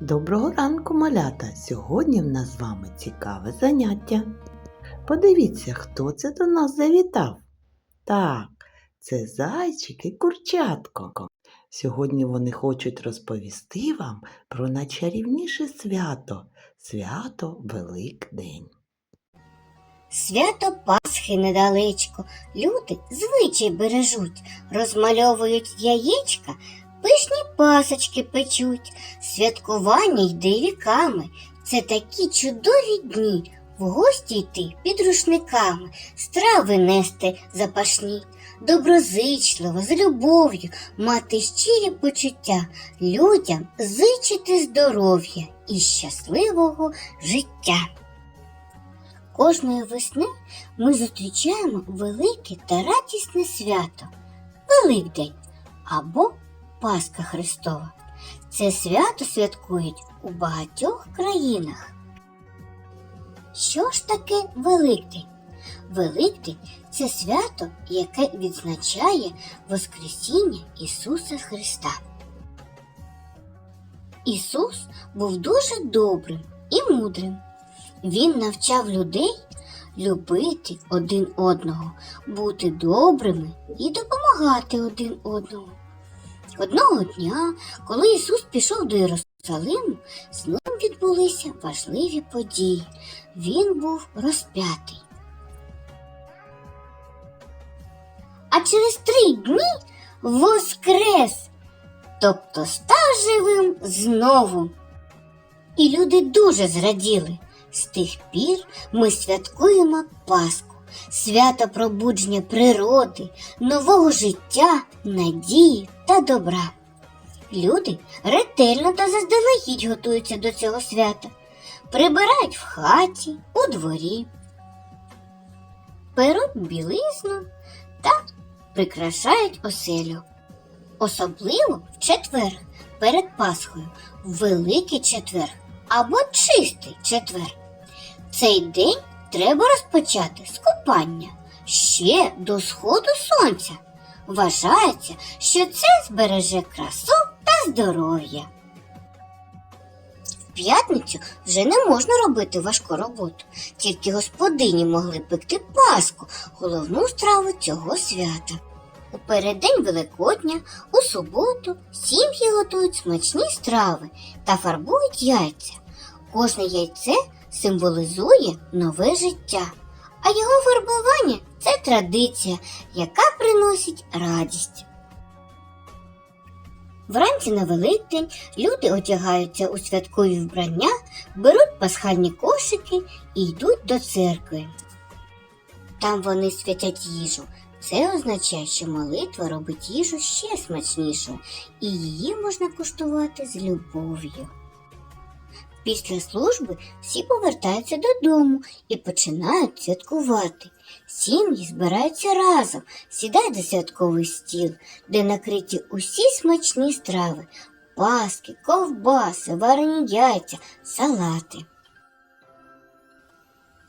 Доброго ранку, малята! Сьогодні в нас з вами цікаве заняття. Подивіться, хто це до нас завітав. Так, це зайчик і курчатко. Сьогодні вони хочуть розповісти вам про найчарівніше свято свято Великдень. Свято Пасхи недалечко. Люди звичай бережуть, розмальовують яєчка, пишні пасочки печуть. Святкування йде віками. Це такі чудові дні. В гості йти під рушниками, страви нести запашні, доброзичливо, з любов'ю, мати щирі почуття, людям зичити здоров'я і щасливого життя. Кожної весни ми зустрічаємо велике та радісне свято Великдень або Пасха Христова. Це свято святкують у багатьох країнах. Що ж таке Великдень? Великдень це свято, яке відзначає Воскресіння Ісуса Христа. Ісус був дуже добрим і мудрим. Він навчав людей любити один одного, бути добрими і допомагати один одному. Одного дня, коли Ісус пішов до Єрусалиму, з ним відбулися важливі події. Він був розп'ятий. А через три дні воскрес, тобто став живим знову. І люди дуже зраділи. З тих пір ми святкуємо Пасху, свято пробудження природи, нового життя, надії та добра. Люди ретельно та заздалегідь готуються до цього свята, прибирають в хаті, у дворі, перуть білизну та прикрашають оселю. Особливо в четвер перед Пасхою, Великий четвер або чистий четвер. Цей день треба розпочати з купання ще до сходу сонця. Вважається, що це збереже красу та здоров'я. В п'ятницю вже не можна робити важку роботу, тільки господині могли пекти паску, головну страву цього свята. У переддень Великодня, у суботу сім'ї готують смачні страви та фарбують яйця. Кожне яйце символізує нове життя, а його фарбування це традиція, яка приносить радість. Вранці на Великдень люди одягаються у святкові вбрання, беруть пасхальні кошики і йдуть до церкви. Там вони святять їжу. Це означає, що молитва робить їжу ще смачнішою, і її можна куштувати з любов'ю. Після служби всі повертаються додому і починають святкувати. Сім'ї збираються разом, сідають за святковий стіл, де накриті усі смачні страви паски, ковбаси, варені яйця, салати.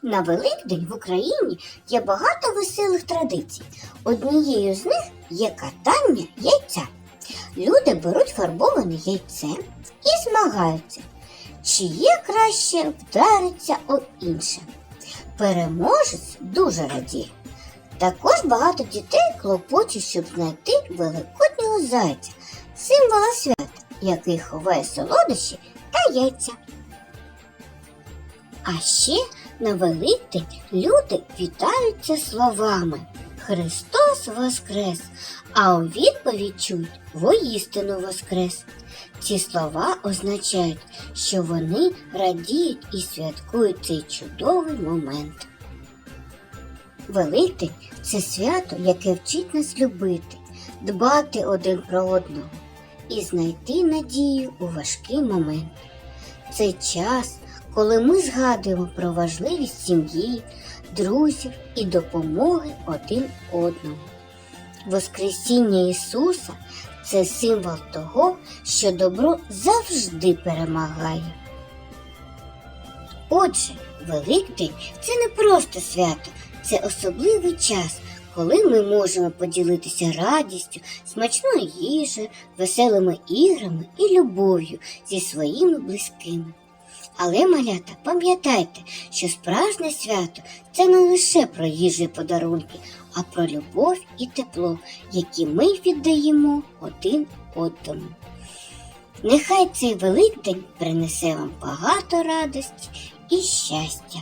На Великдень в Україні є багато веселих традицій. Однією з них є катання яйця. Люди беруть фарбоване яйце і змагаються, чиє краще вдариться о інше. Переможець дуже радіє. Також багато дітей клопочуть, щоб знайти великоднього зайця, символа свята, який ховає солодощі та яйця. А ще на Великдень люди вітаються словами Христос Воскрес, а у відповідь чують воістину Воскрес. Ці слова означають, що вони радіють і святкують цей чудовий момент. Великдень це свято, яке вчить нас любити, дбати один про одного і знайти надію у важкий момент. Це час, коли ми згадуємо про важливість сім'ї, друзів і допомоги один одному. Воскресіння Ісуса це символ того, що добро завжди перемагає. Отже, Великдень це не просто свято, це особливий час, коли ми можемо поділитися радістю, смачною їжею, веселими іграми і любов'ю зі своїми близькими. Але, малята, пам'ятайте, що справжнє свято це не лише про їжу і подарунки, а про любов і тепло, які ми віддаємо один одному. Нехай цей Великдень принесе вам багато радості і щастя.